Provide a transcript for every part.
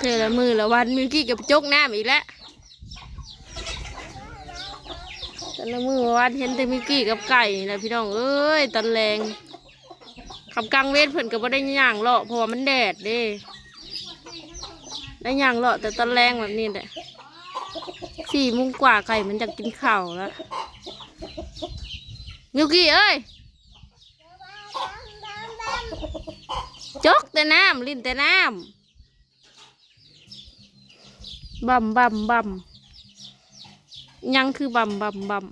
เจอละมือละวันมิวกี้กับจกน้ำอีกแล้วแต่ละมือละวันเห็นแต่มิวกี้กับไก่นี่แหละพี่น้องเอ้ยตอนแรงคำกลางเวทเพิ่นก็บ่ได้ย่างเลาะเพราะว่ามันแดดเด้ได้ย่างเลาะแต่ตอนแรงแบบนี้แหละสี่โมุงกว่าไก่มันจะกินข้าวแล้วมิวกี้เอ้ยจกแต่น้ำลิ้นแต่น้ำ บำบำบำยังคือบำบำบำ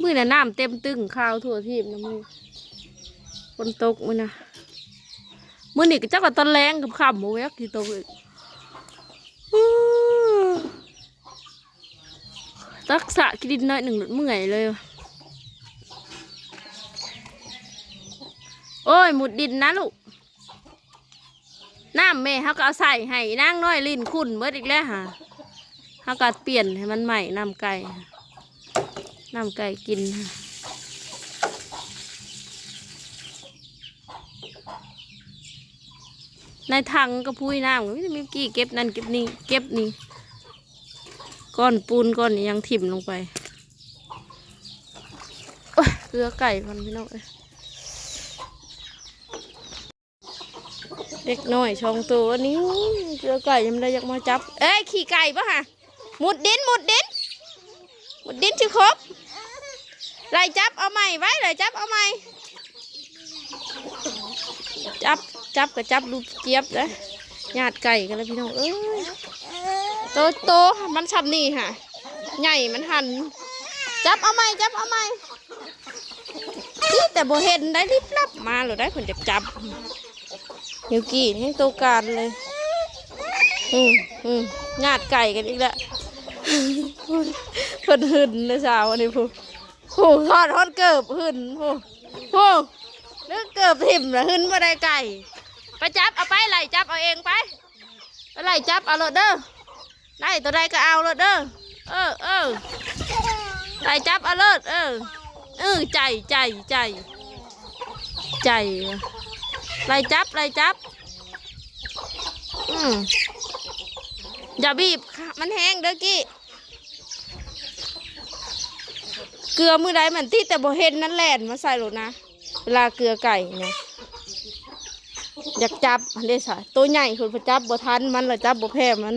มือน่ะน้ำเต็มตึงข้าวทั่วทีบนะมือฝนตกมือนะมือนี่ก็จ้าก็ตอนแรงกับขำโมเวกที่ตกอีกตักษะกินน้อยหนึ่งหมดเมื่อยเลย โอ้ยหมุดดินนะลูกน้ำแม่เขาก็เอาใส่ให้นางน้อยลิ้นขุ่นเมื่ออีกแล้วฮะเขาก็เปลี่ยนให้มันใหม่น้ำไก่น้ำไก่กินในถังก็พุ้ยน้ำก็ไมแต่มีกี่เก็บนั่นเก็บนี่เก็บนี่ก้อนปูนก้อนนี้ยังถิ่มลงไปโอ้ยเกลือไก่พันพี่น้องเอ้ เด็กน้อยช่องตัวนี้เจอไก่ยังไม่ได้อยากมาจับ เอ้ยขี่ไก่ปะฮะหมุดดินหมุดดินหมุดดินชื่อครบไล่จับเอาใหม่ไว้ไล่จับเอาใหม่จับจับกับจับลูกเจี๊ยบเลยาติไก่กันแล้วพี่น้องเอ้ยโตโตมันชับนี่ค่ะใหญ่มันหัน จับเอาใหม่จับเอาใหม่ที่แต่โบเห็นได้รีบรับมาหรือได้ผลจากจับ มิวกี้ให้ตัวการเลย อืมอืมญาติไก่กันอีกแล้วเพิ่นหึนนะสาวอันนี้พูผู้ทอดทอดเกิบหึนผู้ผู้นึกเกิบถิ่มละหึนมาได้ไก่ ไปจับเอาไปไล่จับเอาเองไปไปไล่จับเอาเลยเด้อได้ตัวใดก็เอาเลยเด้อเออเออไล่จับเอาเลยเออเออใจใจใจใจ ไล่จับไล่จับ อืมอย่าบีบค่ะมันแห้งเด้อกี้ เกลือมือใดมันที่แต่บ่เห็นนั่นแหลนมาใส่หรอกนะ เวลาเกลือไก่เนี่ยอยากจับอันเดสายตัวใหญ่คนพอจับบ่ทันมันเลยจับบ่แพ้มัน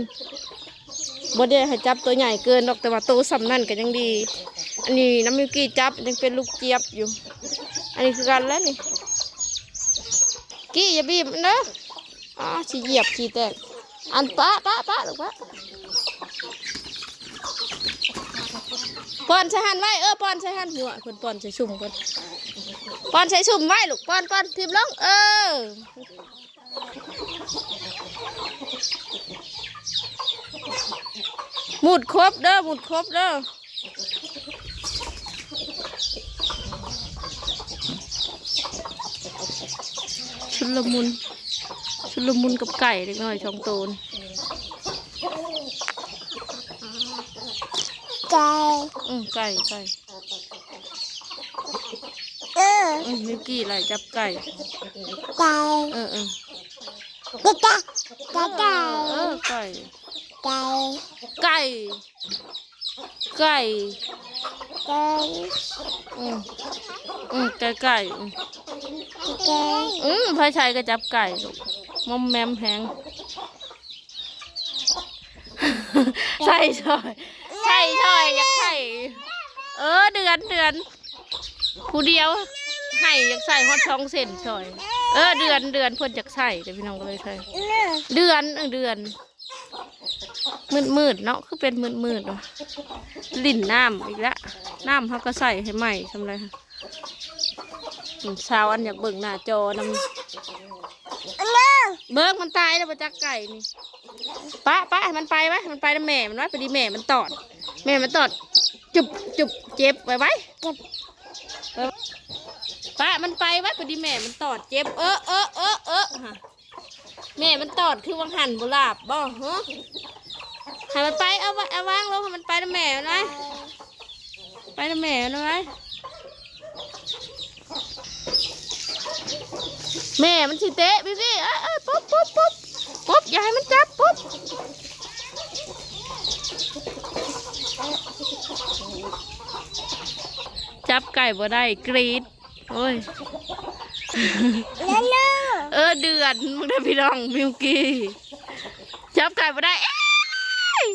บ่ได้ให้จับตัวใหญ่เกินดอกแต่ว่าตัวสำนั่นก็ยังดี อันนี้น้ำมิวกี้จับยังเป็นลูกเจี๊ยบอยู่ อันนี้คือกันแล้วนี่ กี้อย่าบีบมันนะอ๋อชีเหยียบชีแตกอันป้าป้าป้าลูกป้าปอนใช้หันไว้เออปอนใช้หันหัวคนปอนใช้ชุ่มคนปอนใช้ชุ่มไว้ลูกปอนปอนทิมลงเออหมุดครบเด้อหมุดครบเด้อ ชุลมุน ชุลมุนกับไก่เล็กน้อยช่องโตนไก่อืมไก่ไก่เอออืมมิวกี้ไล่จับไก่ ไก่เออเออไก่ไก่ไก่ไก่เออไก่ ไก่ ไก่ ไก่ ไก่ อืมอืมไก่ไก่อืม ไก่อืมพายชัยก็จับไก่ลูกมอมแมมแหงใช่ใช่ใช่ใช่อยากใส่เออเดือนเดือนผู้เดียวให้อยากใส่ฮอตช่องเส้นช่อย เออเดือนเดือนเพ่นอยากใส่แต่พี่น้องก็เลยใส่เนื้อเดือนเออเดือนมืดมืดๆเนาะคือเป็นมืดมืดๆเนาะลิ่นน้ำอีกแล้วน้ำเขาก็ใส่ให้ใหม่ทำไรคะอืมเช้าอันอยากเบิ่งหน้าจอนำเนื้อเบิ่งมันตายแล้วประจักไก่นี่ปะปะให้มันไปไว้ให้มันไปแล้วแม่มันไว้พอดีแม่มันตอด แม่มันตอด จุบจุบเจ็บไว้ไว้เก็บปะมันไปไว้พอดีแม่มันตอดเจ็บ เออเออเออเออฮะแม่มันตอดคือวังหันบุลาบบ่ฮะให้มันไปเอาไว้เอาวางลงให้มันไปแล้วแม่มันไว้ไปแล้วแม่มันไว้ แม่มันสิเตะพี่พี่เอ้ยเอ้ยปุ๊บปุ๊บปุ๊บปุ๊บอย่าให้มันจับปุ๊บจับไก่บ่ได้กรีดโอ้ย แล้วลูกเออเดือนมึงได้พี่น้องมิวกี้จับไก่บ่ได้เอ้ย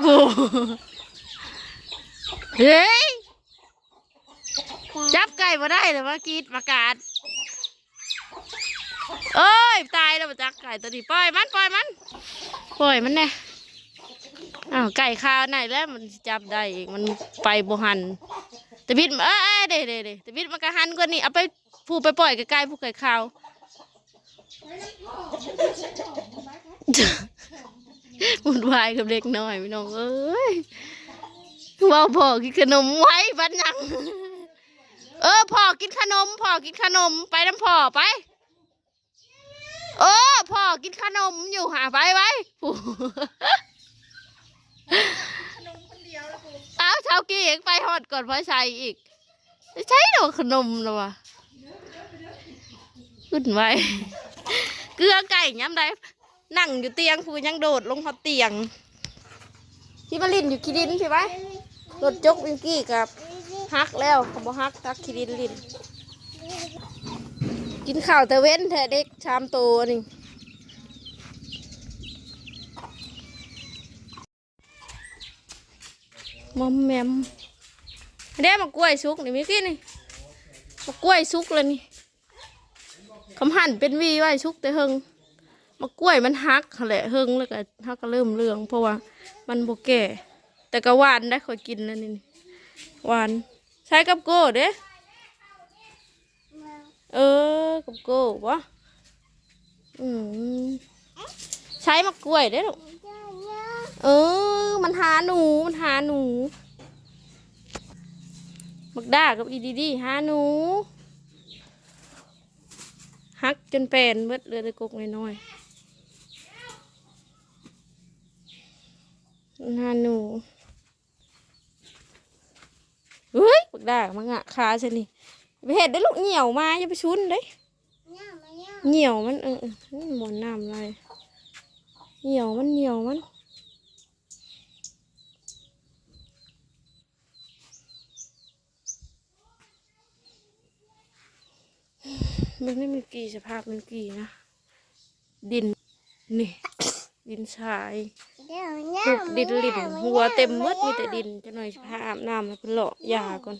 โอ้เฮ้ยจับไก่บ่ได้เลยว่ากรีดประกาศ เอ้ยตายแล้วจักไก่ตัวนี้ปล่อยมันปล่อยมันปล่อยมันแน่อ้าวไก่คาวไหนแล้วมันจับได้เองมันไปบหันต่บิดเอ้ยเอ้ยเด้เด้เด้ต่บิดมันก็หันกว่านี้เอาไปผู้ไปปล่อยใกล้ๆผู้ไก่คาววุ่นวายกับเด็กน้อยพี่น้องเอ้ยว่าพ่อกินขนมไว้บัดยังเออพ่อกินขนมพ่อกินขนมไปน้ำพ่อไป เออพ่อกินขนมอยู่หาไปไว้ปู่อ้าวเช้ากี้เองไปหอดก่อนพ่อชัยอีก ใช้ดอกขนมหรอวะขึ้นไว้เกลือไก่ย้ำได้นั่งอยู่เตียงผู้ยังโดดลงเขาเตียงที่มาลินอยู่คิดินใช่ไหมรถจกวิงกี้กับฮักแล้วเขาบอกฮักฮักคิดินลิน กินข้าวแต่เว้นแท้เด็กชามโตนี่มอมแมมเด้มากล้วยสุกนี่มิกี้นี่มากล้วยสุกเลยนี่คำหั่นเป็นวีไว้สุกแต่เฮงมากล้วยมันฮักแหละเฮงแล้วก็ฮักก็เริ่มเรื่อง เพราะว่ามันโบแก่แต่ก็หวานได้คอยกินแล้วนี่หวานใช้กับโก้เด้ เออกับโก้วะอืมใช้มะกล้วยได้อลูกเออ มันหาหนู มันหาหนูมักด้ากับอีดีดีหาหนูฮักจนแปลนเบิดเรือตะกกน้อยๆหาหนูเฮ้ยมักด้ามังะคาใช่นี่ ไปเห็ดได้ลูกเหนียวมาอย่าไปชุนเด้เหนียวมันเออเออนี่หมอนน้ำอะไรเหนียวมันเหนียวมันมันไม่มีกี่สภาพมันกี่นะ ดินนี่ ดินทรายเดี๋ยวปลูกดินลิ่นหัวเต็มหมดมีแต่ดินจะหน่อยพาอาบน้ำแล้วเป็นหล่อยาก่อน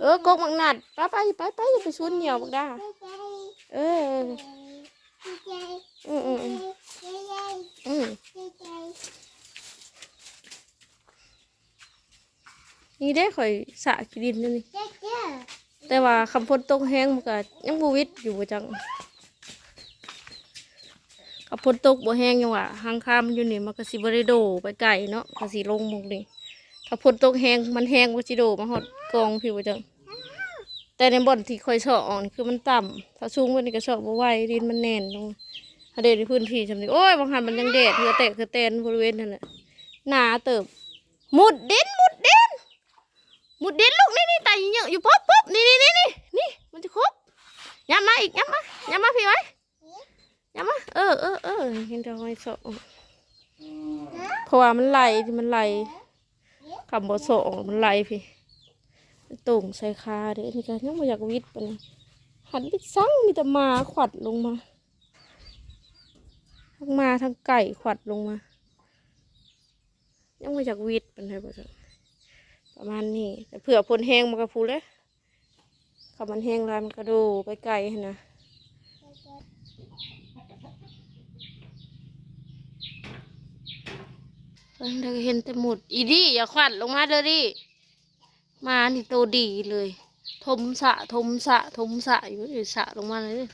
เออกกมักนัดไปไปไปไปอย่าไปชวนเหนียวบักดาเอออืมอืมอืมนี่ได้ข่อยสะขี้ดินนี่แต่ว่าคำพ้นตกแห้งมันก็ยังบูวิดอยู่จังคำพ้นตกบ่แห้งยังว่าหางคามอยู่นี่มันก็สิบริโดไปไก่เนาะก็สิลงหมกนี่ถ้าพนตกแห้งมันแห้งบ่สิโดมาหอดกองผิวจัง แต่ในบ่อนที่คอยเฉาะอ่อนคือมันต่ำถ้าสูงกว่านี้ก็เฉาะบ่ไหวดินมันแน่นลงเด็ในพื้นที่จำนี้โอ้ยบางหันมันยังแดดเหือแตกเหือแตนบริเวณนั่นแหละหนาเติบมุดดินมุดดินมุดดินลูกนี่นี่ไตเยอะอยู่ปุ๊บปุ๊บนี่นี่นี่นี่นี่มันจะครบย้ำมาอีกย้ำมาย้ำมาพี่ไว้ย้ำมาเออเออเออเห็นแต่คอยเฉาะออกเพราะว่ามันไหลที่มันไหลคำบ่โซะออกมันไหลพี่ ตุ่งใส่คาเด้นี่ก็ยังไม่อยากวิทย์ปะนะหันไปสั่งมีแต่มาขวัดลงมา ทั้งมาทั้งไก่ขวัดลงมา ยังไม่อยากวิทย์ปะนะบ่จ้ะประมาณนี้แต่เผื่อพลแห้งมันก็พูเลยขับมันแห้งลายมันกระโดดไปไกลนะเพิ่นเห็นแต่หมุดอีดีอย่าขวัดลงมาเด้อดิ มานี่โตดีเลย ทมสะทมสะทมสะอยู่อยู่สะลงมาเลย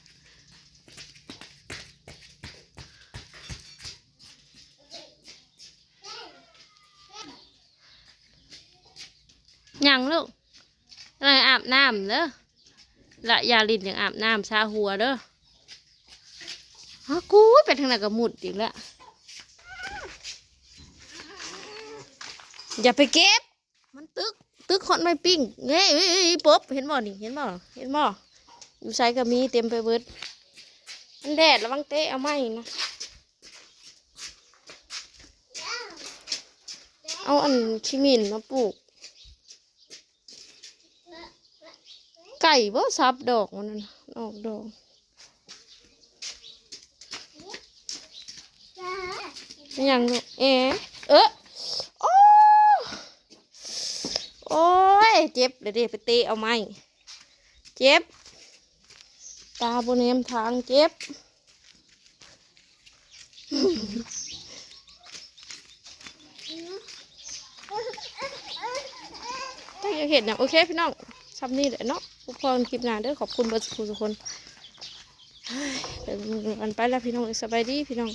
ยังลูกอะไรอาบน้ำเด้อละยาลินอย่างอาบน้ำชาหัวเด้อฮะกูไปทางไหนกับหมุดอีกแล้วอย่าไปเก็บ มันตึก ตึกขอนไม้ปิ้งเฮ้ยเฮ้ยปุ๊บเห็นบ่นี่เห็นบ่เห็นบ่อยู่ใช้ก็มีเต็มไปเบิดมันแดดระวังเตะเอาไหมนะเอาอันขี้มินมาปลูก ไก่บ่ซับดอกมันนะออกดอกเป็นหยังลูกเอ๋เออโอ้ โอ้ย เจ็บเดี๋ยวเดี๋ยวไปเตะเอาไหมเจ็บ ตาบนเนมทางเจ็บ ถ้าอยากเห็นอย่างโอเคพี่น้องทำนี่แหละเนาะพวกพรคลิปหน้าเด้อขอบคุณเบอร์สุขทุกคนเดี๋ยวมันไปแล้วพี่น้องสบายดีพี่น้อง